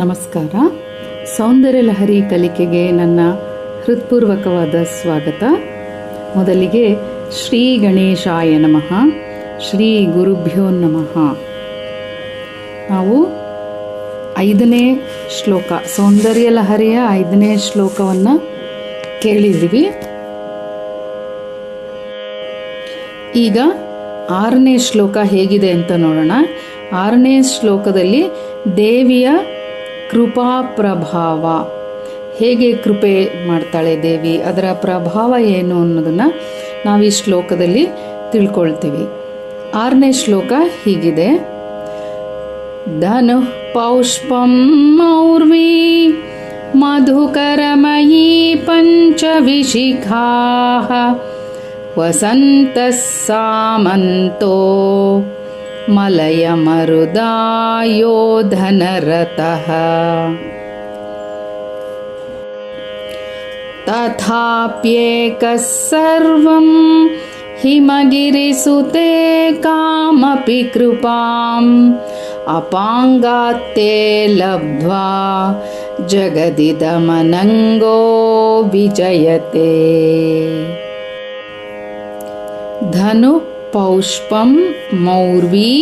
ನಮಸ್ಕಾರ. ಸೌಂದರ್ಯ ಲಹರಿ ಕಲಿಕೆಗೆ ನನ್ನ ಹೃತ್ಪೂರ್ವಕವಾದ ಸ್ವಾಗತ. ಮೊದಲಿಗೆ ಶ್ರೀ ಗಣೇಶಾಯ ನಮಃ, ಶ್ರೀ ಗುರುಭ್ಯೋ ನಮಃ. ನಾವು ಐದನೇ ಶ್ಲೋಕ, ಸೌಂದರ್ಯ ಲಹರಿಯ ಐದನೇ ಶ್ಲೋಕವನ್ನು ಕೇಳಿದ್ದೀವಿ. ಈಗ ಆರನೇ ಶ್ಲೋಕ ಹೇಗಿದೆ ಅಂತ ನೋಡೋಣ. ಆರನೇ ಶ್ಲೋಕದಲ್ಲಿ ದೇವಿಯ ಕೃಪಾ ಪ್ರಭಾವ. ಹೇಗೆ ಕೃಪೆ ಮಾಡ್ತಾಳೆ ದೇವಿ? ಅದರ ಪ್ರಭಾವ ಏನು ಅನ್ನೋದನ್ನು ನಾವು ಈ ಶ್ಲೋಕದಲ್ಲಿ ತಿಳ್ಕೊಳ್ತೀವಿ. ಆರನೇ ಶ್ಲೋಕ ಹೀಗಿದೆ. ಧನು ಪೌಷ್ಪಂ ಮೌರ್ವಿ ಮಧುಕರಮಯಿ ಪಂಚವಿಶಿಖಾ ವಸಂತ ಸಾಮಂತೋ मलयमरुदायो धनरतः तथाप्येकः सर्वं हिमगिरिसुते कामपि कृपाम्। अपाङ्गात्ते लब्ध्वा जगदिदमनङ्गो विजयते। ಧನು पौष्पं मौर्वी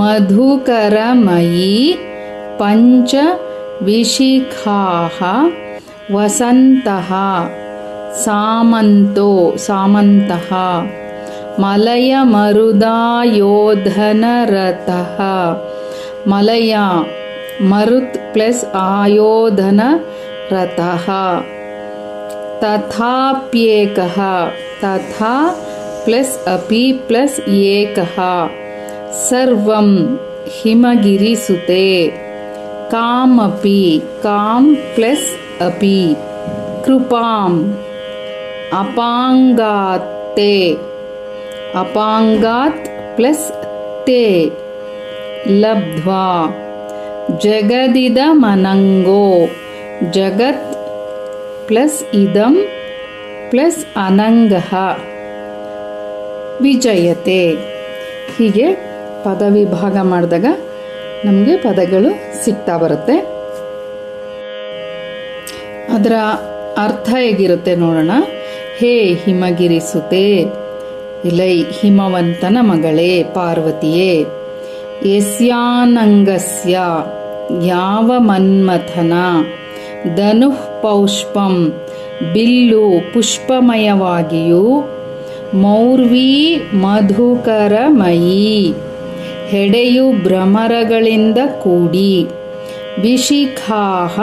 मधुकरमयी पञ्चविशिखाः वसन्तः सामन्तो सामन्तः मलयमरुदायोधनरतः मलया मरुत् प्लस् आयोधनरतः तथाप्येकः तथा प्लस् अपि प्लस् एकः। सर्वं हिमगिरिसुते। कामपि कां प्लस् अपि। कृपाम् अपाङ्गात् ते अपाङ्गात् प्लस् ते। लब्ध्वा जगदिदमनङ्गो। जगत् प्लस् इदं प्लस् अनङ्गः। ವಿಜಯತೆ. ಹೀಗೆ ಪದ ವಿಭಾಗ ಮಾಡಿದಾಗ ನಮಗೆ ಪದಗಳು ಸಿಗ್ತಾ ಬರುತ್ತೆ. ಅದರ ಅರ್ಥ ಹೇಗಿರುತ್ತೆ ನೋಡೋಣ. ಹೇ ಹಿಮಗಿರಿಸುತೆ, ಇಲೈ ಹಿಮವಂತನ ಮಗಳೇ ಪಾರ್ವತಿಯೇ, ಯಸ್ಯಾನಂಗಸ್ಯ ಯಾವ ಮನ್ಮಥನ, ಧನುಃ ಪೌಷ್ಪಂ ಬಿಲ್ಲು ಪುಷ್ಪಮಯವಾಗಿಯೂ ಮೌರ್ವಿ ಮಧುಕರಮಯಿ. ಹೆಡೆಯು ಭ್ರಮರಗಳಿಂದ ಕೂಡಿ. ವಿಶಿಖಾಹ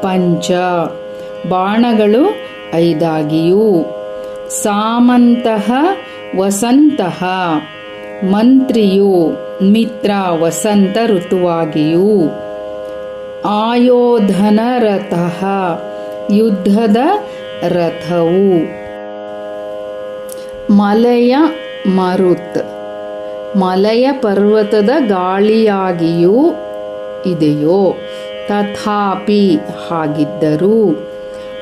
ಪಂಚ. ಬಾಣಗಳು ಐದಾಗಿಯೂ. ಸಾಮಂತಹ ವಸಂತಹ ಮಂತ್ರಿಯು ಮಿತ್ರ ವಸಂತ ಋತುವಾಗಿಯೂ. ಆಯೋಧನ ರಥಃ. ಯುದ್ಧದ ರಥವು. ಮಲಯ ಮರುತ್. ಮಲಯ ಪರ್ವತದ ಗಾಳಿಯಾಗಿಯೂ ಇದೆಯೋ? ತಥಾಪಿ ಹಾಗಿದ್ದರೂ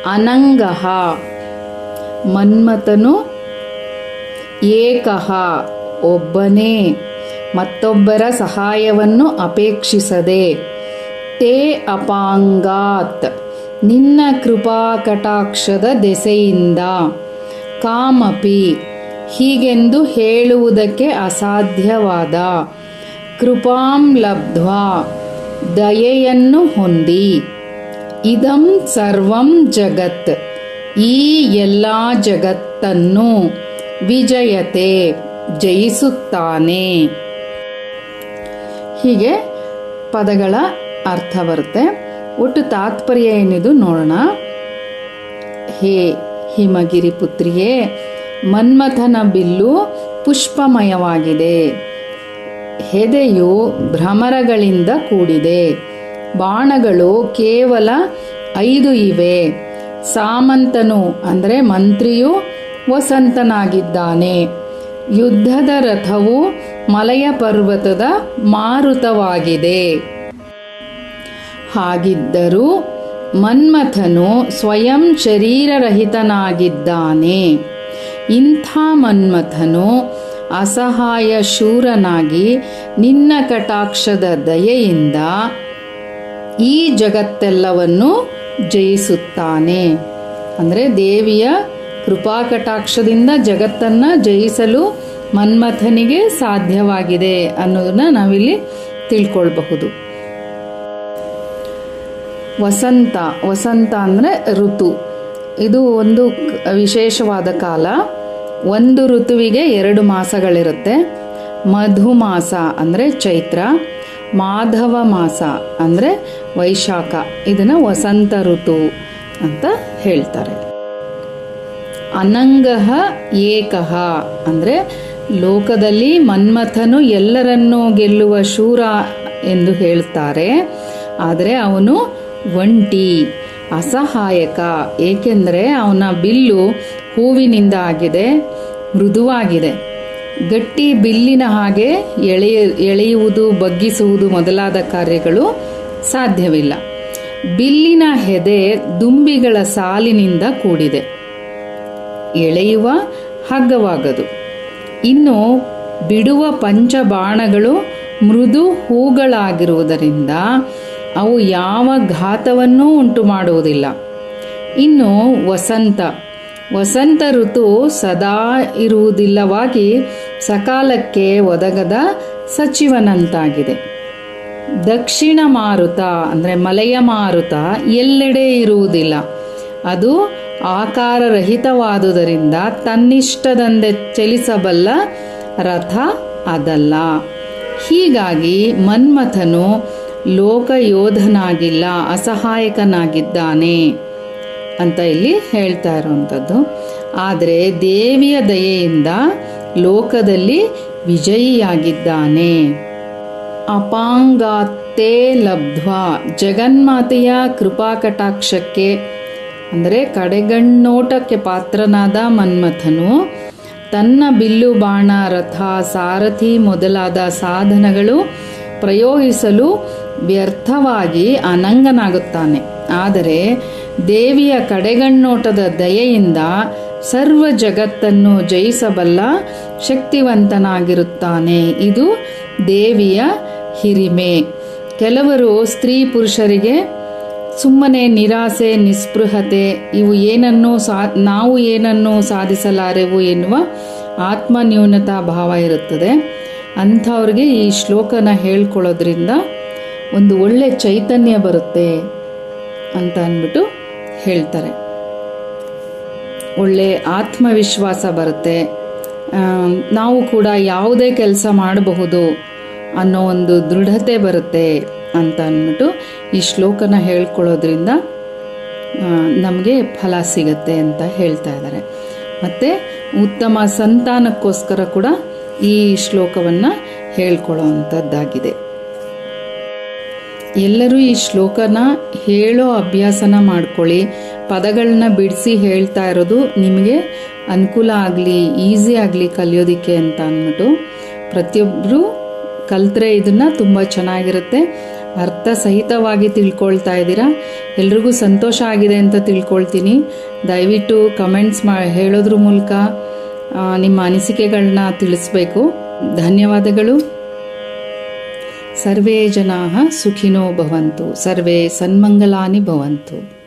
ಅನಂಗಃ. ಮನ್ಮಥನು ಏಕಃ ಒಬ್ಬನೇ. ಮತ್ತೊಬ್ಬರ ಸಹಾಯವನ್ನು ಅಪೇಕ್ಷಿಸದೆ, ತೇ ಅಪಾಂಗಾತ್, ನಿನ್ನ ಕೃಪಾ ಕಟಾಕ್ಷದ ದೆಸೆಯಿಂದ ಕಾಮಪಿ ಹೀಗೆಂದು ಹೇಳುವುದಕ್ಕೆ ಅಸಾಧ್ಯವಾದ. ಕೃಪಾಂ ಲಬ್ಧ್ವಾ, ದಯೆಯನ್ನು ಹೊಂದಿ. ಇದಂ ಸರ್ವಂ ಜಗತ್, ಈ ಎಲ್ಲ ಜಗತ್ತನ್ನು ವಿಜಯತೆ ಜಯಿಸುತ್ತಾನೆ. ಹೀಗೆ ಪದಗಳ ಅರ್ಥ ಬರುತ್ತೆ. ಒಟ್ಟು ತಾತ್ಪರ್ಯ ಏನಿದು ನೋಡೋಣ. ಹೇ ಹಿಮಗಿರಿ ಪುತ್ರಿಯೇ ಮನ್ಮಥನ ಬಿಲ್ಲು ಪುಷ್ಪಮಯವಾಗಿದೆ. ಹೆದೆಯು ಭ್ರಮರಗಳಿಂದ ಕೂಡಿದೆ. ಬಾಣಗಳು ಕೇವಲ ಐದು ಇವೆ. ಸಾಮಂತನು, ಅಂದರೆ ಮಂತ್ರಿಯು, ವಸಂತನಾಗಿದ್ದಾನೆ. ಯುದ್ಧದ ರಥವು ಮಲಯ ಪರ್ವತದ ಮಾರುತವಾಗಿದೆ. ಹಾಗಿದ್ದರೂ ಮನ್ಮಥನು ಸ್ವಯಂ ಶರೀರರಹಿತನಾಗಿದ್ದಾನೆ. ಇಂಥ ಮನ್ಮಥನು ಅಸಹಾಯ ಶೂರನಾಗಿ ನಿನ್ನ ಕಟಾಕ್ಷದ ದಯೆಯಿಂದ ಈ ಜಗತ್ತೆಲ್ಲವನ್ನು ಜಯಿಸುತ್ತಾನೆ. ಅಂದರೆ ದೇವಿಯ ಕೃಪಾ ಕಟಾಕ್ಷದಿಂದ ಜಗತ್ತನ್ನು ಜಯಿಸಲು ಮನ್ಮಥನಿಗೆ ಸಾಧ್ಯವಾಗಿದೆ ಅನ್ನೋದನ್ನ ನಾವಿಲ್ಲಿ ತಿಳ್ಕೊಳ್ಬಹುದು. ವಸಂತ ವಸಂತ ಅಂದರೆ ಋತು. ಇದು ಒಂದು ವಿಶೇಷವಾದ ಕಾಲ. ಒಂದು ಋತುವಿಗೆ ಎರಡು ಮಾಸಗಳಿರುತ್ತೆ. ಮಧುಮಾಸ ಅಂದರೆ ಚೈತ್ರ, ಮಾಧವ ಮಾಸ ಅಂದರೆ ವೈಶಾಖ. ಇದನ್ನು ವಸಂತ ಋತು ಅಂತ ಹೇಳ್ತಾರೆ. ಅನಂಗಹ ಏಕಹ ಅಂದರೆ ಲೋಕದಲ್ಲಿ ಮನ್ಮಥನು ಎಲ್ಲರನ್ನೂ ಗೆಲ್ಲುವ ಶೂರ ಎಂದು ಹೇಳ್ತಾರೆ. ಆದರೆ ಅವನು ಒಂಟಿ. ಅಸಹಾಯಕ, ಏಕೆಂದರೆ ಅವನ ಬಿಲ್ಲು ಹೂವಿನಿಂದ ಆಗಿದೆ, ಮೃದುವಾಗಿದೆ. ಗಟ್ಟಿ ಬಿಲ್ಲಿನ ಹಾಗೆ ಎಳೆಯ, ಎಳೆಯುವುದು, ಬಗ್ಗಿಸುವುದು ಮೊದಲಾದ ಕಾರ್ಯಗಳು ಸಾಧ್ಯವಿಲ್ಲ. ಬಿಲ್ಲಿನ ಹೆದೆ ದುಂಬಿಗಳ ಸಾಲಿನಿಂದ ಕೂಡಿದೆ. ಎಳೆಯುವ ಹಗ್ಗವಾಗದು. ಇನ್ನು ಬಿಡುವ ಪಂಚಬಾಣಗಳು ಮೃದು ಹೂಗಳಾಗಿರುವುದರಿಂದ ಅವು ಯಾವ ಘಾತವನ್ನೂ ಉಂಟು ಮಾಡುವುದಿಲ್ಲ ಇನ್ನು ವಸಂತ. ವಸಂತ ಋತು ಸದಾ ಇರುವುದಿಲ್ಲವಾಗಿ ಸಕಾಲಕ್ಕೆ ಒದಗದ ಸಚಿವನಂತಾಗಿದೆ. ದಕ್ಷಿಣ ಮಾರುತ ಅಂದರೆ ಮಲೆಯ ಮಾರುತ ಎಲ್ಲೆಡೆ ಇರುವುದಿಲ್ಲ. ಅದು ಆಕಾರರಹಿತವಾದುದರಿಂದ ತನ್ನಿಷ್ಟದಂದೆ ಚಲಿಸಬಲ್ಲ ರಥ ಅದಲ್ಲ. ಹೀಗಾಗಿ ಮನ್ಮಥನು ಲೋಕಯೋಧನಾಗಿಲ್ಲ, ಅಸಹಾಯಕನಾಗಿದ್ದಾನೆ ಅಂತ ಇಲ್ಲಿ ಹೇಳ್ತಾ ಇರುವಂಥದ್ದು. ಆದರೆ ದೇವಿಯ ದಯೆಯಿಂದ ಲೋಕದಲ್ಲಿ ವಿಜಯಿಯಾಗಿದ್ದಾನೆ. ಅಪಾಂಗಾತ್ತೇ ಲಬ್ಧ್ವಾ, ಜಗನ್ಮಾತೆಯ ಕೃಪಾಕಟಾಕ್ಷಕ್ಕೆ, ಅಂದರೆ ಕಡೆಗಣ್ಣೋಟಕ್ಕೆ ಪಾತ್ರನಾದ ಮನ್ಮಥನು ತನ್ನ ಬಿಲ್ಲು ಬಾಣ ರಥ, ಸಾರಥಿ ಮೊದಲಾದ ಸಾಧನಗಳು ಪ್ರಯೋಗಿಸಲು ವ್ಯರ್ಥವಾಗಿ ಅನಂಗನಾಗುತ್ತಾನೆ. ಆದರೆ ದೇವಿಯ ಕಡೆಗಣ್ಣೋಟದ ದಯೆಯಿಂದ ಸರ್ವ ಜಗತ್ತನ್ನು ಜಯಿಸಬಲ್ಲ ಶಕ್ತಿವಂತನಾಗಿರುತ್ತಾನೆ. ಇದು ದೇವಿಯ ಹಿರಿಮೆ. ಕೆಲವರು ಸ್ತ್ರೀ ಪುರುಷರಿಗೆ ಸುಮ್ಮನೆ ನಿರಾಸೆ, ನಿಸ್ಪೃಹತೆ, ಇವು ಏನನ್ನೂ ಸಾ, ನಾವು ಏನನ್ನೂ ಸಾಧಿಸಲಾರೆವು ಎನ್ನುವ ಆತ್ಮನ್ಯೂನತಾ ಭಾವ ಇರುತ್ತದೆ. ಅಂಥವ್ರಿಗೆ ಈ ಶ್ಲೋಕನ ಹೇಳ್ಕೊಳ್ಳೋದ್ರಿಂದ ಒಂದು ಒಳ್ಳೆ ಚೈತನ್ಯ ಬರುತ್ತೆ ಅಂತ ಅಂದ್ಬಿಟ್ಟು ಹೇಳ್ತಾರೆ. ಒಳ್ಳೆ ಆತ್ಮವಿಶ್ವಾಸ ಬರುತ್ತೆ. ನಾವು ಕೂಡ ಯಾವುದೇ ಕೆಲಸ ಮಾಡಬಹುದು ಅನ್ನೋ ಒಂದು ದೃಢತೆ ಬರುತ್ತೆ ಅಂತ ಅಂದ್ಬಿಟ್ಟು ಈ ಶ್ಲೋಕನ ಹೇಳ್ಕೊಳ್ಳೋದ್ರಿಂದ ನಮಗೆ ಫಲ ಸಿಗತ್ತೆ ಅಂತ ಹೇಳ್ತಾ ಇದ್ದಾರೆ. ಮತ್ತು ಉತ್ತಮ ಸಂತಾನಕ್ಕೋಸ್ಕರ ಕೂಡ ಈ ಶ್ಲೋಕವನ್ನು ಹೇಳ್ಕೊಳ್ಳೋ ಅಂಥದ್ದಾಗಿದೆ ಎಲ್ಲರೂ ಈ ಶ್ಲೋಕನ ಹೇಳೋ ಅಭ್ಯಾಸನ ಮಾಡ್ಕೊಳ್ಳಿ. ಪದಗಳನ್ನ ಬಿಡಿಸಿ ಹೇಳ್ತಾ ಇರೋದು ನಿಮಗೆ ಅನುಕೂಲ ಆಗಲಿ, ಈಸಿ ಆಗಲಿ ಕಲಿಯೋದಕ್ಕೆ ಅಂತ ಅಂದ್ಬಿಟ್ಟು ಪ್ರತಿಯೊಬ್ಬರು ಕಲ್ತ್ರೆ ಇದನ್ನ ತುಂಬ ಚೆನ್ನಾಗಿರುತ್ತೆ. ಅರ್ಥ ಸಹಿತವಾಗಿ ತಿಳ್ಕೊಳ್ತಾ ಇದ್ದೀರಾ? ಎಲ್ರಿಗೂ ಸಂತೋಷ ಆಗಿದೆ ಅಂತ ತಿಳ್ಕೊಳ್ತೀನಿ. ದಯವಿಟ್ಟು ಕಮೆಂಟ್ಸ್ ಮಾ, ಹೇಳೋದ್ರ ಮೂಲಕ ನಿಮ್ಮ ಅನಿಸಿಕೆಗಳನ್ನ ತಿಳಿಸ್ಬೇಕು. ಧನ್ಯವಾದಗಳು. ಸರ್ವೇ ಜನಾ ಸುಖಿನೋ ಭವಂತು. ಸರ್ವೇ ಸನ್ಮಂಗಲಾನಿ ಭವಂತು.